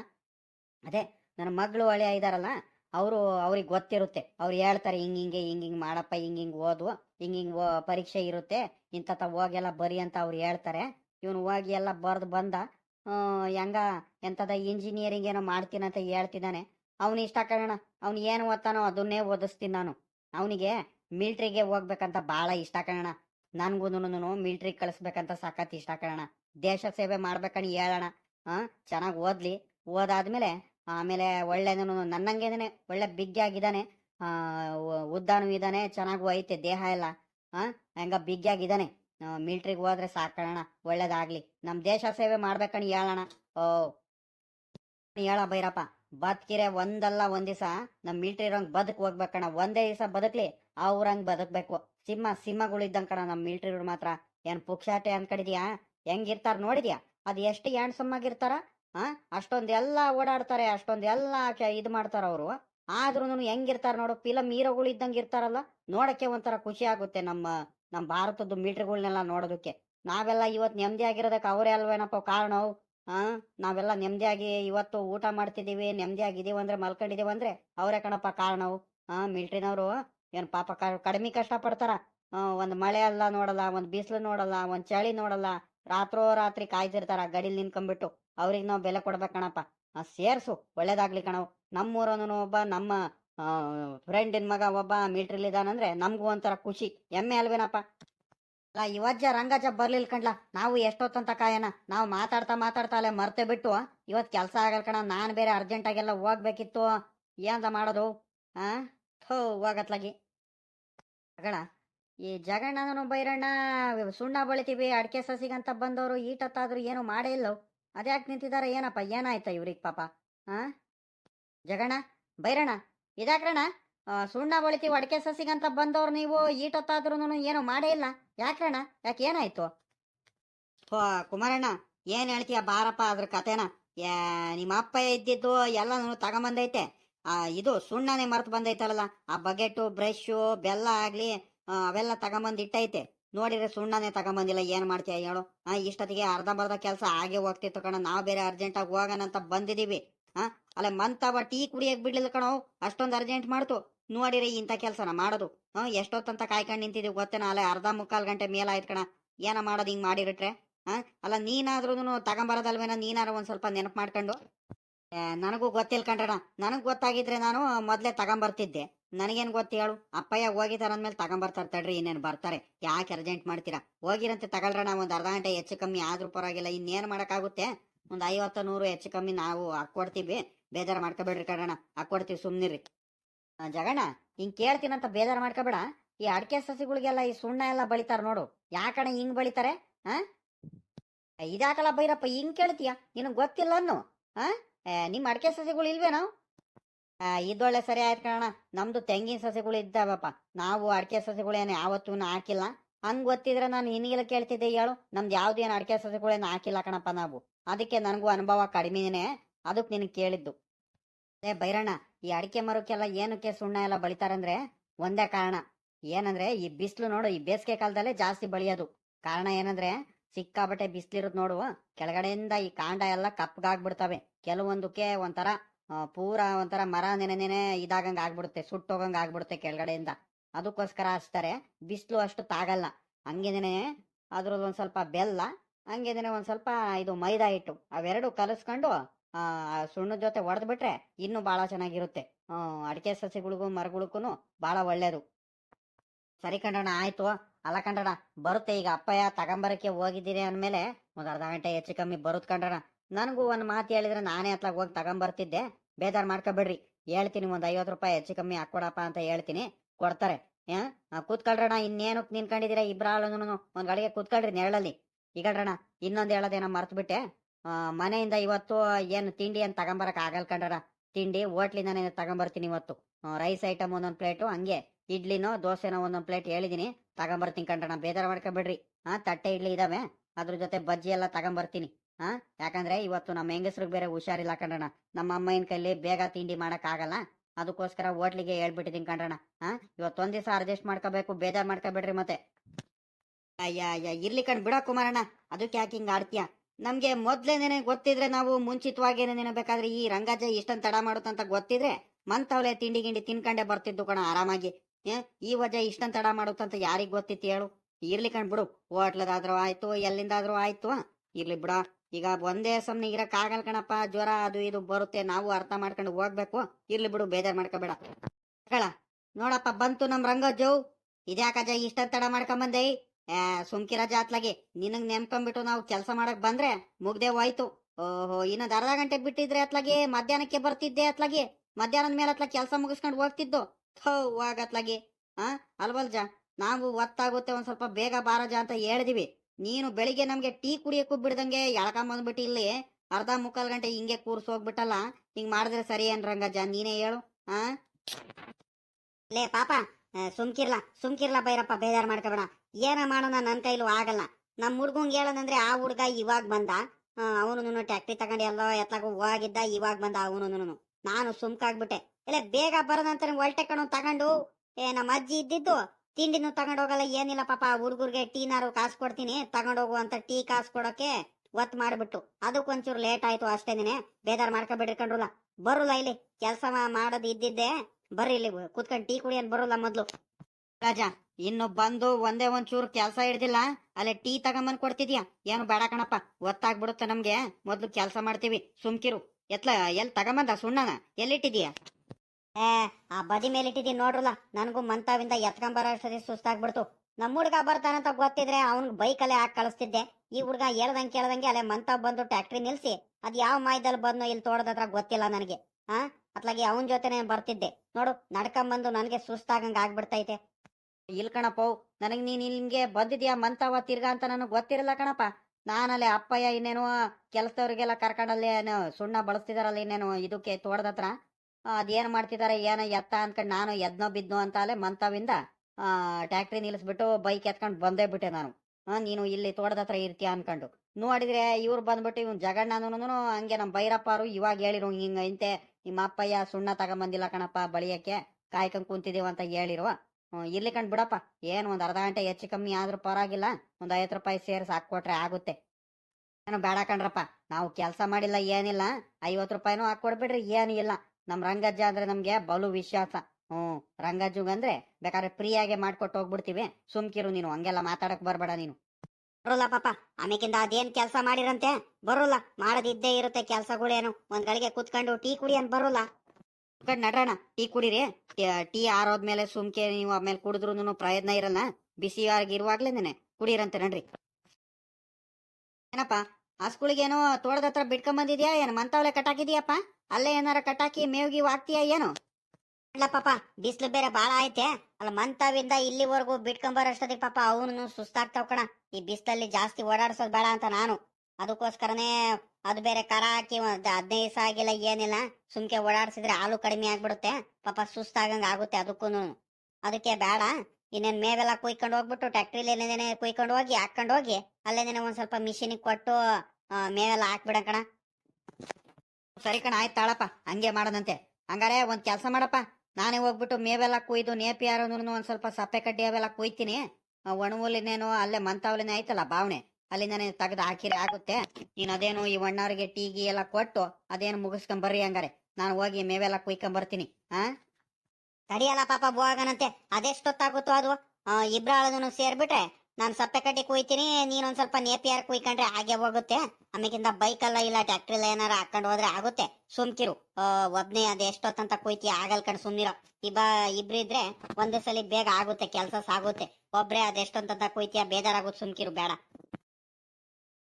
ಅದೇ, ನನ್ನ ಮಗಳು ಹಳೆಯ ಇದಾರಲ್ಲ. ಅವರು ಅವ್ರಿಗೆ ಗೊತ್ತಿರುತ್ತೆ. ಅವ್ರು ಹೇಳ್ತಾರೆ, ಹಿಂಗ, ಹಿಂಗೆ ಹಿಂಗೆ, ಹಿಂಗ್ ಮಾಡಪ್ಪ, ಹಿಂಗೆ, ಹಿಂಗ್ ಓದು, ಹಿಂಗೆ, ಹಿಂಗ್ ಪರೀಕ್ಷೆ ಇರುತ್ತೆ ಇಂಥ ಹೋಗೆಲ್ಲ ಬರಿ ಅಂತ ಅವ್ರು ಹೇಳ್ತಾರೆ. ಇವನು ಹೋಗಿ ಎಲ್ಲ ಬರ್ದು ಬಂದ ಹೆಂಗ, ಎಂಥದ ಇಂಜಿನಿಯರಿಂಗ್ ಏನೋ ಮಾಡ್ತೀನಂತ ಹೇಳ್ತಿದ್ದಾನೆ. ಅವ್ನು ಇಷ್ಟ ಕಣ ಅವ್ನು ಏನು ಓದ್ತಾನೋ ಅದನ್ನೇ ಓದಿಸ್ತೀನಿ ನಾನು. ಅವನಿಗೆ ಮಿಲ್ಟ್ರಿಗೆ ಹೋಗ್ಬೇಕಂತ ಭಾಳ ಇಷ್ಟ ಕಣ ನನ್ಗೂನು ಮಿಲ್ಟ್ರಿಗೆ ಕಳಿಸ್ಬೇಕಂತ ಸಖತ್ ಇಷ್ಟ ಕಣ ದೇಶ ಸೇವೆ ಮಾಡ್ಬೇಕಣ್ಣ ಹೇಳೋಣ ಹಾಂ ಚೆನ್ನಾಗಿ ಓದ್ಲಿ. ಓದಾದ್ಮೇಲೆ ಆಮೇಲೆ ಒಳ್ಳೆದನು ನನ್ನಂಗೇನೆ ಒಳ್ಳೆ ಬಿಗ್ ಆಗಿದ್ದಾನೆ ಉದ್ದಾನು ಇದ್ದಾನೆ ಚೆನ್ನಾಗೂ ಐತೆ ದೇಹ ಎಲ್ಲ. ಹೆಂಗ ಬಿಗ್ ಆಗಿದ್ದಾನೆ ಮಿಲ್ಟ್ರಿಗೆ ಹೋದ್ರೆ ಸಾಕಣ ಒಳ್ಳೇದಾಗ್ಲಿ. ನಮ್ ದೇಶ ಸೇವೆ ಮಾಡ್ಬೇಕಣ ಹೇಳೋಣ ಓ ಹೇಳ ಭೈರಪ್ಪ, ಬದುಕಿರೆ ಒಂದಲ್ಲ ಒಂದ್ ದಿವಸ ನಮ್ ಮಿಲ್ಟ್ರಿ ಇರೋಂಗ್ ಬದುಕ್ ಹೋಗ್ಬೇಕಣ ಒಂದೇ ದಿವಸ ಬದುಕ್ಲಿ ಅವ್ರಂಗ್ ಬದುಕ್ಬೇಕು. ಸಿಂಹ ಸಿಂಹಗಳಿದ್ದಂಗ್ ಕಣ ನಮ್ ಮಿಲ್ಟ್ರಿ ಮಾತ್ರ. ಏನ್ ಪುಕ್ಷಾಟೆ ಅನ್ಕಡಿದ್ಯಾ? ಹೆಂಗಿರ್ತಾರ ನೋಡಿದ್ಯಾ? ಅದ್ ಎಷ್ಟು ಹ್ಯಾಂಡ್ಸಮ್ ಆಗಿರ್ತಾರ? ಅಷ್ಟೊಂದ್ ಎಲ್ಲ ಓಡಾಡ್ತಾರೆ, ಅಷ್ಟೊಂದು ಎಲ್ಲ ಇದು ಮಾಡ್ತಾರೆ ಅವರು. ಆದ್ರೂ ಹೆಂಗಿರ್ತಾರ ನೋಡು ಫಿಲಮ್ ಹೀರೋಗಳು ಇದ್ದಂಗೆ ಇರ್ತಾರಲ್ಲ, ನೋಡಕ್ಕೆ ಒಂಥರ ಖುಷಿ ಆಗುತ್ತೆ ನಮ್ಮ ನಮ್ಮ ಭಾರತದ ಮೀಟರ್ಗಳನ್ನೆಲ್ಲ ನೋಡೋದಕ್ಕೆ. ನಾವೆಲ್ಲ ಇವತ್ತು ನೆಮ್ಮದಿ ಆಗಿರೋದಕ್ಕೆ ಅವರೇ ಅಲ್ವೇನಪ್ಪ ಕಾರಣವು ಹಾಂ ನಾವೆಲ್ಲ ನೆಮ್ಮದಿಯಾಗಿ ಇವತ್ತು ಊಟ ಮಾಡ್ತಿದ್ದೀವಿ ನೆಮ್ಮದಿಯಾಗಿದ್ದೀವಿ ಅಂದ್ರೆ ಮಲ್ಕೊಂಡಿದೀವಿ ಅಂದ್ರೆ ಅವರೇ ಕಣಪ್ಪ ಕಾರಣವು ಹಾಂ ಮಿಲ್ಟ್ರಿನವರು ಏನು ಪಾಪ ಕಡಿಮೆ ಕಷ್ಟ ಪಡ್ತಾರ ಒಂದ್ ಮಳೆ ಅಲ್ಲ ನೋಡಲ್ಲ, ಒಂದು ಬಿಸಿಲು ನೋಡಲ್ಲ, ಒಂದು ಚಳಿ ನೋಡಲ್ಲ ರಾತ್ರೋ ರಾತ್ರಿ ಕಾಯ್ತಿರ್ತಾರ ಗಡಿಲ್ ನಿಂತ್ಕೊಂಡ್ಬಿಟ್ಟು. ಅವ್ರಿಗೆ ನಾವು ಬೆಲೆ ಕೊಡ್ಬೇಕು ಕಣಪ್ಪ. ಸೇರ್ಸು, ಒಳ್ಳೇದಾಗ್ಲಿ ಕಣವು ನಮ್ಮೂರನು ಒಬ್ಬ, ನಮ್ಮ ಫ್ರೆಂಡಿನ ಮಗ ಒಬ್ಬ ಮೀಟ್ರಲ್ಲಿ ಇದಾನಂದ್ರೆ ನಮಗೂ ಒಂಥರ ಖುಷಿ. ಎಮ್ಮೆ ಅಲ್ವೇನಪ್ಪ? ಅಲ್ಲ, ಇವಜ್ಜ ರಂಗಜ್ಜ ಬರ್ಲಿಲ್ಲ ಕಣ್ಲ? ನಾವು ಎಷ್ಟೊತ್ತಂತ ಕಾಯನ? ನಾವು ಮಾತಾಡ್ತಾ ಮಾತಾಡ್ತಾ ಅಲ್ಲೇ ಮರ್ತೆ ಬಿಟ್ಟು, ಇವತ್ ಕೆಲಸ ಆಗಲ್ ಕಣ. ನಾನು ಬೇರೆ ಅರ್ಜೆಂಟ್ ಆಗೆಲ್ಲ ಹೋಗ್ಬೇಕಿತ್ತು ಏನಂತ ಮಾಡೋದು? ಆ? ಹೋಗತ್ಲಾಗಿ. ಜಗಣ ಈ ಜಗಣ್ಣನೂ ಬೈರಣ್ಣ, ಸುಣ್ಣ ಬಳಿತೀವಿ, ಅಡಿಕೆ ಸಸಿಗಂತ ಬಂದವರು, ಈಟತ್ತಾದ್ರೂ ಏನು ಮಾಡೇ ಇಲ್ಲ. ಅದ್ಯಾಕೆ ನಿಂತಿದ್ದಾರೆ? ಏನಪ್ಪ, ಏನಾಯ್ತ ಇವ್ರಿಗೆ ಪಾಪ? ಹಾ ಜಗಣ್ಣ, ಬೈರಣ್ಣ ಇದಾಕ್ರಣ್ಣ ಸುಣ್ಣ ಬಳಿತೀವಿ, ಅಡಿಕೆ ಸಸಿಗಂತ ಬಂದವ್ರು ನೀವು ಈಟತ್ತಾದ್ರೂ ಏನು ಮಾಡೇ ಇಲ್ಲ. ಯಾಕ್ರಣ ಯಾಕೆ ಏನಾಯ್ತು? ಕುಮಾರಣ್ಣ, ಏನ್ ಹೇಳ್ತೀಯ? ಬಾರಪ್ಪ, ಅದ್ರ ಕತೆನ ನಿಮ್ಮ ಅಪ್ಪ ಇದ್ದಿದ್ದು ಎಲ್ಲ ತಗೊಂಬಂದೈತೆ. ಆ, ಇದು ಸುಣ್ಣನೇ ಮರ್ತು ಬಂದೈತಲ್ಲ, ಆ ಬಗೆಟು ಬ್ರಷು ಬೆಲ್ಲ ಆಗ್ಲಿ ಅವೆಲ್ಲ ತಗೊಂಬಂದ್ ಇಟ್ಟೈತೆ. ನೋಡಿದ್ರೆ ಸುಣ್ಣನೆ ತಗೊಂಬಂದಿಲ್ಲ. ಏನ್ ಮಾಡ್ತೀಯ ಹೇಳು. ಆ, ಇಷ್ಟೊತ್ತಿಗೆ ಅರ್ಧಂಬರ್ಧ ಕೆಲಸ ಹಾಗೆ ಹೋಗ್ತಿತ್ತು ಕಣ. ನಾವು ಬೇರೆ ಅರ್ಜೆಂಟಾಗಿ ಹೋಗೋಣ ಅಂತ ಬಂದಿದೀವಿ. ಹಾ ಅಲ್ಲ ಮಂತವ ಟೀ ಕುಡಿಯಕ್ ಬಿಡ್ಲಿಲ್ಲ ಕಣೋ. ಅಷ್ಟೊಂದು ಅರ್ಜೆಂಟ್ ಮಾಡ್ತು. ನೋಡಿರಿ ಇಂಥ ಕೆಲಸನ ಮಾಡೋದು. ಹಾ ಎಷ್ಟೊತ್ತಂತ ಕಾಯ್ಕೊಂಡು ನಿಂತಿದ್ದೀವಿ ಗೊತ್ತೇನ. ಅಲ್ಲ ಅರ್ಧ ಮುಕ್ಕಾಲು ಗಂಟೆ ಮೇಲಾಯ್ತು ಕಣ. ಏನ ಮಾಡೋದು ಹಿಂಗ್ ಮಾಡಿಬಿಟ್ರೆ ಹಾ ಅಲ್ಲ ನೀನಾದ್ರೂ ತಗೊಂಬರೋದಲ್ವೇನ? ನೀನಾರು ಒಂದ್ ಸ್ವಲ್ಪ ನೆನಪು ಮಾಡ್ಕೊಂಡು. ನನಗೂ ಗೊತ್ತಿಲ್ಲ ಕಣ್ರಣ ನನಗ್ ಗೊತ್ತಾಗಿದ್ರೆ ನಾನು ಮೊದ್ಲೇ ತಗೊಂಬರ್ತಿದ್ದೆ. ನನಗೇನ್ ಗೊತ್ತು ಹೇಳು? ಅಪ್ಪಯ್ಯ ಹೋಗಿದಾರ ಅಂದ್ಮೇಲೆ ತಗೊಂಬರ್ತಾರೆ ತಡ್ರಿ ಇನ್ನೇನು ಬರ್ತಾರೆ. ಯಾಕೆ ಅರ್ಜೆಂಟ್ ಮಾಡ್ತೀರಾ? ಹೋಗಿರಂತೆ ತಗೊಳ್ರ ನಾವು ಒಂದು ಅರ್ಧ ಗಂಟೆ ಹೆಚ್ಚು ಕಮ್ಮಿ ಆದ್ರೂ ಪರವಾಗಿಲ್ಲ. ಇನ್ನೇನ್ ಮಾಡೋಕ್ಕಾಗುತ್ತೆ? ಒಂದು ಐವತ್ತು ನೂರು ಹೆಚ್ಚು ಕಮ್ಮಿ ನಾವು ಹಾಕ್ಕೊಡ್ತೀವಿ ಬೇಜಾರು ಮಾಡ್ಕೋಬೇಡ್ರಿ ಕಣಣ್ಣ. ಹಾಕ್ಕೊಡ್ತೀವಿ ಸುಮ್ಮನಿರಿ ಜಗಣ್ಣ ಹಿಂಗ್ ಕೇಳ್ತೀನಂತ ಬೇಜಾರು ಮಾಡ್ಕೋಬೇಡ. ಈ ಅಡಿಕೆ ಸಸಿಗಳಿಗೆಲ್ಲ ಈ ಸುಣ್ಣ ಎಲ್ಲ ಬಳಿತಾರೆ ನೋಡು. ಯಾಕಣ ಹಿಂಗೆ ಬಳಿತಾರೆ? ಹಾಂ ಇದಾಕಲ್ಲ ಬೈರಪ್ಪ ಹಿಂಗೆ ಕೇಳ್ತೀಯ? ನಿನಗೆ ಗೊತ್ತಿಲ್ಲ ಅನ್ನು. ಹಾಂ ಏ, ನಿಮ್ ಅಡಿಕೆ ಸಸಿಗಳು ಇಲ್ವೇನೋ? ಇದೊಳ್ಳೆ ಸರಿ ಆಯ್ತು ಕಣ ನಮ್ದು ತೆಂಗಿನ ಸಸಿಗಳು ಇದ್ದಾವಪ್ಪ. ನಾವು ಅಡಿಕೆ ಸಸಿಗಳೇನು ಯಾವತ್ತೂ ಹಾಕಿಲ್ಲ. ಹಂಗ್ ಗೊತ್ತಿದ್ರೆ ನಾನು ನಿನಗೆಲ್ಲ ಕೇಳ್ತಿದ್ದೆ ಹೇಳು. ನಮ್ದು ಯಾವ್ದು ಏನು ಅಡಿಕೆ ಸಸಿಗಳೇನು ಹಾಕಿಲ್ಲ ಕಣಪ್ಪ ನಾವು. ಅದಕ್ಕೆ ನನಗೂ ಅನುಭವ ಕಡಿಮೆನೇ. ಅದಕ್ಕೆ ನಿನಗೆ ಕೇಳಿದ್ದು. ಏ, ಬೈರಣ್ಣ, ಈ ಅಡಿಕೆ ಮರಕ್ಕೆಲ್ಲ ಏನಕ್ಕೆ ಸುಣ್ಣ ಎಲ್ಲ ಬಳಿತಾರಂದ್ರೆ ಒಂದೇ ಕಾರಣ. ಏನಂದ್ರೆ ಈ ಬಿಸಿಲು ನೋಡು, ಈ ಬೇಸಿಗೆ ಕಾಲದಲ್ಲೇ ಜಾಸ್ತಿ ಬಳಿಯೋದು. ಕಾರಣ ಏನಂದ್ರೆ ಸಿಕ್ಕಾಬಟ್ಟೆ ಬಿಸಿಲಿರೋದು ನೋಡು. ಕೆಳಗಡೆಯಿಂದ ಈ ಕಾಂಡ ಎಲ್ಲ ಕಪ್ಪಗಾಗ್ಬಿಡ್ತವೆ ಕೆಲವೊಂದಕ್ಕೆ ಒಂಥರ ಪೂರ ಒಂಥರ ಮರ ನೆನೆ ನೆನೆ ಇದಾಗಂಗೆ ಆಗ್ಬಿಡುತ್ತೆ, ಸುಟ್ಟೋಗಂಗ ಆಗ್ಬಿಡುತ್ತೆ ಕೆಳಗಡೆಯಿಂದ. ಅದಕ್ಕೋಸ್ಕರ ಹಚ್ತಾರೆ. ಬಿಸಿಲು ಅಷ್ಟು ತಾಗಲ್ಲ. ಹಂಗೇನೆ ಅದ್ರದ್ದು ಒಂದು ಸ್ವಲ್ಪ ಬೆಲ್ಲ ಹಂಗೇನೆ ಒಂದು ಸ್ವಲ್ಪ ಇದು ಮೈದಾ ಹಿಟ್ಟು, ಅವೆರಡು ಕಲಸ್ಕೊಂಡು ಸುಣ್ಣದ ಜೊತೆ ಒಡೆದು ಬಿಟ್ರೆ ಇನ್ನೂ ಭಾಳ ಚೆನ್ನಾಗಿರುತ್ತೆ. ಅಡಿಕೆ ಸಸಿಗಳಿಗೂ ಮರಗಳಿಗೂ ಭಾಳ ಒಳ್ಳೇದು. ಸರಿ ಕಂಡಣ್ಣ ಆಯ್ತು. ಅಲ್ಲ ಕಂಡೋಣ ಬರುತ್ತೆ ಈಗ. ಅಪ್ಪಯ್ಯ ತಗೊಂಬರಕ್ಕೆ ಹೋಗಿದ್ದೀರಿ ಅಂದಮೇಲೆ ಒಂದು ಅರ್ಧ ಗಂಟೆ ಹೆಚ್ಚು ಕಮ್ಮಿ ಬರುತ್ತೆ ಕಂಡಣ್ಣ ನನಗೂ ಒಂದು ಮಾತು ಹೇಳಿದ್ರೆ ನಾನೇ ಅತ್ಲಾಗ ಹೋಗಿ ತಗೊಂಬರ್ತಿದ್ದೆ. ಬೇಜಾರ್ ಮಾಡ್ಕೊಬೇಡ್ರಿ. ಹೇಳ್ತೀನಿ ಒಂದು ಐವತ್ತು ರೂಪಾಯಿ ಹೆಚ್ಚು ಕಮ್ಮಿ ಹಾಕ್ಕೊಡಪ್ಪ ಅಂತ ಹೇಳ್ತೀನಿ. ಕೊಡ್ತಾರೆ. ಹಾಂ? ಕೂತ್ಕೊಳ್ರಣ ಇನ್ನೇನು ನಿನ್ಕೊಂಡಿದ್ದೀರಾ ಇಬ್ರಾಳನು ಒಂದು ಗಳಿಗೆ ಕೂತ್ಕೊಳ್ರಿ ನೆರಳಲ್ಲಿ. ಈಗಳ್ರಣ ಇನ್ನೊಂದು ಹೇಳೋದೇನೋ ಮರ್ತು ಬಿಟ್ಟೆ ಆ, ಮನೆಯಿಂದ ಇವತ್ತು ಏನು ತಿಂಡಿ ಅಂತ ತಗೊಂಬರಕ್ ಆಗಲ್ ಕಂಡ್ರಣ ತಿಂಡಿ ಹೋಟ್ಲಿಂದಾನೆ ತಗೊಂಬರ್ತೀನಿ ಇವತ್ತು. ರೈಸ್ ಐಟಮ್ ಒಂದೊಂದು ಪ್ಲೇಟು ಹಂಗೆ ಇಡ್ಲಿನೋ ದೋಸೆನೋ ಒಂದೊಂದು ಪ್ಲೇಟ್ ಹೇಳಿದೀನಿ. ತಗೊಂಬರ್ತೀನಿ ಕಂಡ್ರಣ ಬೇಜಾರು ಮಾಡ್ಕೊಬೇಡ್ರಿ. ಹಾ ತಟ್ಟೆ ಇಡ್ಲಿ ಇದಾವೆ. ಅದ್ರ ಜೊತೆ ಬಜ್ಜಿ ಎಲ್ಲ ತಗೊಂಬರ್ತೀನಿ. ಹಾ ಯಾಕಂದ್ರೆ ಇವತ್ತು ನಮ್ಮ ಹೆಂಗಸ್ರಿಗೆ ಬೇರೆ ಹುಷಾರಿಲ್ಲ ಕಂಡ್ರಣ ನಮ್ಮ ಅಮ್ಮನ ಕೈಲಿ ಬೇಗ ತಿಂಡಿ ಮಾಡಕ್ ಆಗಲ್ಲ ಅದಕ್ಕೋಸ್ಕರ ಹೋಟ್ಲಿಗೆ ಹೇಳ್ಬಿಟ್ಟಿದೀನಿ ಕಂಡ್ರಣ ಹಾ ಇವತ್ತೊಂದ್ ದಿವಸ ಅಡ್ಜಸ್ಟ್ ಮಾಡ್ಕೋಬೇಕು, ಬೇಜಾರ್ ಮಾಡ್ಕೋಬೇಡ್ರಿ ಮತ್ತೆ. ಅಯ್ಯ ಅಯ್ಯ ಇರ್ಲಿ ಕಣ್, ಬಿಡ ಕುಮಾರಣ್ಣ. ಅದಕ್ಕೆ ಯಾಕೆ ಹಿಂಗ ಆಡ್ತೀಯ? ನಮ್ಗೆ ಮೊದ್ಲೇನೇನೆ ಗೊತ್ತಿದ್ರೆ ನಾವು ಮುಂಚಿತವಾಗಿ ಏನೇನೆ ಬೇಕಾದ್ರೆ ಈ ರಂಗಾಜ ಇಷ್ಟೊಂದ್ ತಡ ಮಾಡುತ್ತಂತ ಗೊತ್ತಿದ್ರೆ ಮಂತವ್ಲೆ ತಿಂಡಿ ಗಿಂಡಿ ತಿನ್ಕಂಡೆ ಬರ್ತಿದ್ದು ಕಣ ಆರಾಮಾಗಿ. ಈ ವಜೆ ಇಷ್ಟೊಂದ್ ತಡ ಮಾಡುತ್ತಂತ ಯಾರಿಗ್ ಗೊತ್ತಿತ್ತು ಹೇಳು? ಇರ್ಲಿ ಕಣ್, ಬಿಡು. ಹೋಟ್ಲದಾದ್ರೂ ಆಯ್ತು, ಎಲ್ಲಿಂದಾದ್ರೂ ಆಯ್ತು ಇರ್ಲಿ ಬಿಡ. ಈಗ ಒಂದೇ ಸಮನೆ ಇರಕ್ ಆಗಲ್ ಕಣಪ್ಪ, ಜ್ವರ ಅದು ಇದು ಬರುತ್ತೆ, ನಾವು ಅರ್ಥ ಮಾಡ್ಕೊಂಡು ಹೋಗ್ಬೇಕು. ಇರ್ಲಿ ಬಿಡು, ಬೇಜಾರ್ ಮಾಡ್ಕೋಬೇಡ. ಕಳ ನೋಡಪ್ಪ, ಬಂತು ನಮ್ ರಂಗಜ್ಜು. ಇದ್ಯಾಕಜ ಇಷ್ಟ ತಡ ಮಾಡ್ಕೊಂಬಂದೆ? ಆ ಸುಮ್ಕಿರ ಜಾತ್ಲಾಗಿ, ನಿನಗ್ ನೆಮ್ಕೊಂಡ್ಬಿಟ್ಟು ನಾವು ಕೆಲಸ ಮಾಡಕ್ ಬಂದ್ರೆ ಮುಗ್ದೆ ಹೋಯ್ತು. ಓಹೋ, ಇನ್ನೊಂದ್ ಅರ್ಧ ಗಂಟೆ ಬಿಟ್ಟಿದ್ರೆ ಅತ್ಲಾಗಿ, ಮಧ್ಯಾಹ್ನಕ್ಕೆ ಬರ್ತಿದ್ದೆ ಅತ್ಲಾಗಿ. ಮಧ್ಯಾಹ್ನದ ಮೇಲೆ ಅತ್ಲಾಗ ಕೆಲಸ ಮುಗಿಸ್ಕೊಂಡು ಹೋಗ್ತಿದ್ದು. ಆ, ಅಲ್ವಲ್ಜ, ನಾವು ಒತ್ತಾಗುತ್ತೆ, ಒಂದ್ ಸ್ವಲ್ಪ ಬೇಗ ಬಾರಜ ಅಂತ ಹೇಳಿದಿವಿ. ನೀನು ಬೆಳಿಗ್ಗೆ ನಮ್ಗೆ ಟೀ ಕುಡಿಯಕ್ಕೂ ಬಿಡ್ದಂಗೆ ಎಳ್ಕೊಂಬಂದ್ಬಿಟ್ಟು ಇಲ್ಲಿ ಅರ್ಧ ಮುಕ್ಕಾಲ್ ಗಂಟೆ ಹಿಂಗೆ ಕೂರ್ಸ್ ಹೋಗ್ಬಿಟ್ಟಲ್ಲ, ಹಿಂಗ್ ಮಾಡಿದ್ರೆ ಸರಿ ಏನ್ ರಂಗಜ್ಜ ನೀನೇ ಹೇಳು, ಆ? ಲೇ ಪಾಪ ಸುಮ್ಕಿರ್ಲ ಸುಮ್ಕಿರ್ಲ ಬೈರಪ್ಪ, ಬೇಜಾರ್ ಮಾಡ್ಕೋಬೇಡ. ಏನ ಮಾಡೋಣ ನನ್ನ ಕೈಲೂ ಆಗಲ್ಲ. ನಮ್ ಹುಡ್ಗಂಗ್ ಹೇಳನಂದ್ರೆ ಆ ಹುಡ್ಗ ಇವಾಗ ಬಂದ ಅವನು ಟ್ಯಾಕ್ಟ್ರಿ ತಗೊಂಡು ಎಲ್ಲೋ ಎತ್ಲಾಗ ಹೋಗಿದ್ದ, ಇವಾಗ ಬಂದ ಅವನು ನಾನು ಸುಮ್ಕಾಗ್ಬಿಟ್ಟೆ. ಇಲ್ಲ ಬೇಗ ಬರೋದಂತ ಒಲ್ಟೆ ಕಣು, ತಗೊಂಡು. ಏ ನಮ್ಮ ಅಜ್ಜಿ ಇದ್ದಿದ್ದು ತಿಂಡಿನೂ ತಗೊಂಡ್ ಹೋಗಲ್ಲ ಏನಿಲ್ಲ ಪಾಪ ಹುಡುಗರಿಗೆ ಟೀನಾರು ಕಾಸು ಕೊಡ್ತೀನಿ ತಗೊಂಡ್ ಹೋಗು ಅಂತ ಟೀ ಕಾಸು ಕೊಡೋಕೆ ಒತ್ ಮಾಡಿಬಿಟ್ಟು. ಅದಕ್ಕೆ ಒಂಚೂರು ಲೇಟ್ ಆಯ್ತು ಅಷ್ಟೇನೆ ಬೇದಾರ್ ಮಾಡ್ಕೊಬೇಡ್ರಿ ಕಂಡ್ರಲ್ಲ ಬರುಲ್ಲ ಇಲ್ಲಿ, ಕೆಲಸ ಮಾಡೋದು ಇದ್ದಿದ್ದೆ. ಬರ್ರಿ ಇಲ್ಲಿ, ಕುತ್ಕೊಂಡು ಟೀ ಕುಡಿಯನ್ ಬರೋಲ್ಲ ಮೊದ್ಲು. ರಾಜ, ಇನ್ನು ಬಂದು ಒಂದೇ ಒಂಚೂರು ಕೆಲಸ ಹಿಡ್ದಿಲ್ಲ, ಅಲ್ಲೇ ಟೀ ತಗೊಂಬಂದ್ ಕೊಡ್ತಿದ್ಯಾ? ಏನು ಬೇಡ ಕಣಪ್ಪ, ಒತ್ತಾಗ್ಬಿಡುತ್ತೆ ನಮ್ಗೆ. ಮೊದ್ಲು ಕೆಲಸ ಮಾಡ್ತೀವಿ, ಸುಮ್ಕಿರು. ಎತ್ಲ, ಎಲ್ ತಗೊಂಬಂದ ಸುಣ್ಣನ? ಎಲ್ಲಿಟ್ಟಿದ್ಯಾ ಏ, ಆ ಬದಿ ಮೇಲೆ ಇಟ್ಟಿದ್ದೀನಿ ನೋಡ್ರಲ್ಲ, ನನಗೂ ಮಂತಾವಿಂದ ಎತ್ಕೊಂಬರೋ ಅಷ್ಟೊತ್ತಿಗೆ ಸುಸ್ತಾಗ್ಬಿಡ್ತು. ನಮ್ಮ ಹುಡುಗ ಬರ್ತಾನಂತ ಗೊತ್ತಿದ್ರೆ ಅವ್ನ್ ಬೈಕಲ್ಲೇ ಹಾಕಿ ಕಳಿಸ್ತಿದ್ದೆ. ಈ ಹುಡುಗ ಹೇಳ್ದಂಗೆ ಕೇಳ್ದಂಗೆ ಅಲ್ಲೇ ಮಂತಾವ್ ಬಂದು ಟ್ಯಾಕ್ಟ್ರಿ ನಿಲ್ಸಿ, ಅದ್ ಯಾವ ಮಾಯದಲ್ಲಿ ಬಂದ್ನೋ ಇಲ್ಲಿ ತೋಡದತ್ರ ಗೊತ್ತಿಲ್ಲ ನನಗೆ. ಹಾ ಅತ್ಲಾಗಿ ಅವನ ಜೊತೆನೆ ಬರ್ತಿದ್ದೆ. ನೋಡು, ನಡ್ಕೊಂಬಂದು ನನಗೆ ಸುಸ್ತಾಗಂಗೆ ಆಗ್ಬಿಡ್ತೈತೆ. ಇಲ್ ಕಣಪ್ಪ, ನನಗೆ ನೀನ್ ಇಲ್ಲಿಗೆ ಬಂದಿದ್ಯಾ ಮಂತಾವ ತಿರ್ಗಾ ಅಂತ ನನಗೆ ಗೊತ್ತಿರಲ್ಲ ಕಣಪ್ಪ. ನಾನಲ್ಲೇ ಅಪ್ಪಯ್ಯ ಇನ್ನೇನು ಕೆಲಸದವ್ರಿಗೆಲ್ಲ ಕರ್ಕೊಂಡಲ್ಲಿ ಸುಣ್ಣ ಬಳಸ್ತಿದಾರಲ್ಲ ಇನ್ನೇನು ಇದಕ್ಕೆ ತೋಟದ ಹತ್ರ. ಅದೇನ್ ಮಾಡ್ತಿದ್ದಾರೆ ಏನೋ ಎತ್ತ ಅಂದ್ಕೊಂಡು ನಾನು ಎದ್ನೋ ಬಿದ್ನೋ ಅಂತ ಅಲ್ಲೇ ಮಂತಾವಿಂದ ಟ್ಯಾಕ್ಟ್ರಿ ನಿಲ್ಲಿಸ್ಬಿಟ್ಟು ಬೈಕ್ ಎತ್ಕೊಂಡು ಬಂದೇ ಬಿಟ್ಟೆ ನಾನು. ನೀನು ಇಲ್ಲಿ ತೋಟದ ಹತ್ರ ಇರ್ತೀಯ ಅನ್ಕೊಂಡು. ನೋಡಿದ್ರೆ ಇವ್ರು ಬಂದ್ಬಿಟ್ಟು ಇವ್ನು ಜಗಣ್ಣನೂ ಹಂಗೆ ನಮ್ಮ ಭೈರಪ್ಪರು ಇವಾಗ ಹೇಳಿರು ಹಿಂಗ ಇಂತೆ ನಿಮ್ಮ ಅಪ್ಪಯ್ಯ ಸುಣ್ಣ ತಗೊಂಬಂದಿಲ್ಲ ಕಣಪ್ಪ ಬಳಿಯಕ್ಕೆ, ಕಾಯ್ಕೊಂಡು ಕುಂತಿದೀವ ಅಂತ ಹೇಳಿರುವ ಇಲ್ಲಿ ಕಂಡು ಬಿಡಪ್ಪ. ಏನು ಒಂದು ಅರ್ಧ ಗಂಟೆ ಹೆಚ್ಚು ಕಮ್ಮಿ ಆದ್ರೂ ಪರವಾಗಿಲ್ಲ, ಒಂದು ಐವತ್ತು ರೂಪಾಯಿ ಸೇರಿಸಿ ಹಾಕ್ಕೊಟ್ರೆ ಆಗುತ್ತೆ. ಏನು ಬೇಡ ಕಣ್ರಪ್ಪ, ನಾವು ಕೆಲಸ ಮಾಡಿಲ್ಲ ಏನಿಲ್ಲ, ಐವತ್ತು ರೂಪಾಯಿನೂ ಹಾಕ್ಕೊಡ್ಬಿಡ್ರಿ ಏನು ಇಲ್ಲ ನಮ್ಮ ರಂಗಜ್ಜ ಅಂದ್ರೆ ನಮ್ಗೆ ಬಲು ವಿಶ್ವಾಸ. ಹ್ಮ್, ರಂಗಜ್ಜುಗ್ ಅಂದ್ರೆ ಬೇಕಾದ್ರೆ ಪ್ರಿಯಾಗೆ ಮಾಡ್ಕೊಟ್ಟು ಹೋಗ್ಬಿಡ್ತೀವಿ. ಸುಮ್ಕಿರು ನೀನು, ಹಂಗೆಲ್ಲ ಮಾತಾಡಕ್ ಬರ್ಬೇಡ ನೀನು. ಬರೋಲ್ಲ ಪಾಪ, ಆಮೇಕಿಂದ ಅದೇನ್ ಕೆಲಸ ಮಾಡಿರಂತೆ? ಬರೋಲ್ಲ, ಮಾಡದಿದ್ದೇ ಇರುತ್ತೆ ಕೆಲ್ಸಗಳೇನು. ಒಂದ್ ಗಳಿಗೆ ಕುತ್ಕೊಂಡು ಟೀ ಕುಡಿ ಅಂತ ಬರೋಲ್ಲ. ಕಡ್ ನಡ್ರಣ ಟೀ ಕುಡಿರಿ. ಟೀ- ಟೀ ಆರೋದ್ಮೇಲೆ ಸುಮ್ಕೆ ನೀವು ಆಮೇಲೆ ಕುಡಿದ್ರು ಪ್ರಯತ್ನ ಇರಲ್ಲ. ಬಿಸಿ ಇರುವಾಗ್ಲೇನೆ ಕುಡಿರಂತೆ ನಡ್ರಿ. ಏನಪ್ಪ? ಏನೋ ತೋಟದ ಹತ್ರ ಬಿಟ್ಕೊಂಡ್ ಬಂದಿದ್ಯಾ? ಏನು ಮಂತವಳೆ ಕಟ್ಟಾಕಿದ್ಯಪ್ಪ? ಅಲ್ಲೇ ಏನಾರ ಕಟ್ಟಾಕಿ ಮೇವ್ಗಿ ಹಾಕ್ತೀಯಾ ಏನು? ಇಲ್ಲ ಪಾಪ ಬಿಸಿಲು ಬೇರೆ ಬಾಳ ಐತೆ. ಅಲ್ಲ, ಮಂತಾವಿಂದ ಇಲ್ಲಿವರೆಗೂ ಬಿಟ್ಕೊಂಬರೋಷ್ಟೊತ್ತಿಗೆ ಪಾಪ ಅವನು ಸುಸ್ತಾಗ್ತಾವ್ ಕಣ. ಈ ಬಿಸಿಲಲ್ಲಿ ಜಾಸ್ತಿ ಓಡಾಡ್ಸೋದ್ ಬೇಡ ಅಂತ ನಾನು. ಅದಕ್ಕೋಸ್ಕರನೇ ಅದು ಬೇರೆ ಕರ ಹಾಕಿ ಹದಿನೈದು ದಿವಸ ಆಗಿಲ್ಲ, ಏನಿಲ್ಲ. ಸುಮ್ಕೆ ಓಡಾಡ್ಸಿದ್ರೆ ಹಾಲು ಕಡಿಮೆ ಆಗ್ಬಿಡುತ್ತೆ. ಪಾಪ ಸುಸ್ತಾಗಂಗ ಆಗುತ್ತೆ ಅದಕ್ಕೂ ಅದಕ್ಕೆ ಬೇಡ. ಇನ್ನೇನ್ ಮೇವೆಲ್ಲ ಕುಯ್ಕೊಂಡು ಹೋಗ್ಬಿಟ್ಟು ಟ್ಯಾಕ್ಟ್ರಿಲಿ ಏನೇನೇ ಕುಯ್ಕೊಂಡು ಹೋಗಿ ಹಾಕೊಂಡು ಹೋಗಿ ಅಲ್ಲೇನೇನೆ ಒಂದ್ ಸ್ವಲ್ಪ ಮಿಷಿನಿಗೆ ಕೊಟ್ಟು ಆ, ಮೇವೆಲ್ಲ ಹಾಕ್ಬಿಡ ಕಣ. ಸರಿ ಕಣ ಆಯ್ತು ತಾಳಪ್ಪ. ಹಂಗೆ ಮಾಡೋದಂತೆ ಹಂಗಾರೆ ಒಂದ್ ಕೆಲಸ ಮಾಡಪ್ಪ. ನಾನೇ ಹೋಗ್ಬಿಟ್ಟು ಮೇವೆಲ್ಲ ಕುಯ್ದು ನೇಪಿಯಾರ ಒಂದ್ ಸ್ವಲ್ಪ ಸಪ್ಪೆ ಕಡ್ಡಿ ಅವೆಲ್ಲ ಕುಯ್ತೀನಿ. ಆ, ಒಣಹುಲ್ಲಿನೇನೋ ಅಲ್ಲೇ ಮಂತಾವಲಿನೇ ಆಯ್ತಲ್ಲ ಭಾವನೆ ಅಲ್ಲಿಂದನೇ ತೆಗೆದು ಹಾಕಿರಿ ಆಗುತ್ತೆ. ನೀನ್ ಅದೇನು ಈ ಒಣ್ಣವ್ರಿಗೆ ಟೀ ಗೀ ಎಲ್ಲ ಕೊಟ್ಟು ಅದೇನು ಮುಗಿಸ್ಕೊಂಡ್ ಬರ್ರಿ ಹಂಗಾರೆ. ನಾನು ಹೋಗಿ ಮೇವೆಲ್ಲ ಕುಯ್ಕೊಂಡ್ ಬರ್ತೀನಿ ಹಾ ತಡಿಯಲ್ಲ ಪಾಪ ಬೋಗನಂತೆ. ಅದೆಷ್ಟೊತ್ತಾಗುತ್ತೋ ಅದು. ಇಬ್ರಾಳದನ್ನು ಸೇರ್ಬಿಟ್ರೆ ನಾನು ಸಪ್ಪೆ ಕಟ್ಟಿ ಕುಯ್ತೀನಿ, ನೀನೊಂದ್ ಸ್ವಲ್ಪ ನೇಪಿಯಾರ್ ಕುಯ್ಕೊಂಡ್ರೆ ಹಾಗೆ ಹೋಗುತ್ತೆ. ಆಮೇಕಿಂದ ಬೈಕಲ್ಲ ಇಲ್ಲ ಟ್ಯಾಕ್ಟ್ರಿಲ್ಲ ಏನಾರ ಹಾಕೊಂಡು ಹೋದ್ರೆ ಆಗುತ್ತೆ. ಸುಮ್ಕಿರು. ಒಬ್ನೇ ಅದ್ ಎಷ್ಟೊತ್ತಂತ ಕುಯ್ತಿ, ಆಗಲ್ ಕಣ್ ಸುಮ್ನಿರೋ. ಇಬ್ಬ ಇಬ್ರಿದ್ರೆ ಒಂದೇ ಸಲ ಬೇಗ ಆಗುತ್ತೆ, ಕೆಲಸ ಸಾಗುತ್ತೆ. ಒಬ್ರೆ ಅದೆಷ್ಟೊಂತಂತ ಕುಯ್ತಿಯ ಬೇಜಾರಾಗುತ್ತೆ ಸುಮ್ಕಿರು, ಬೇಡ.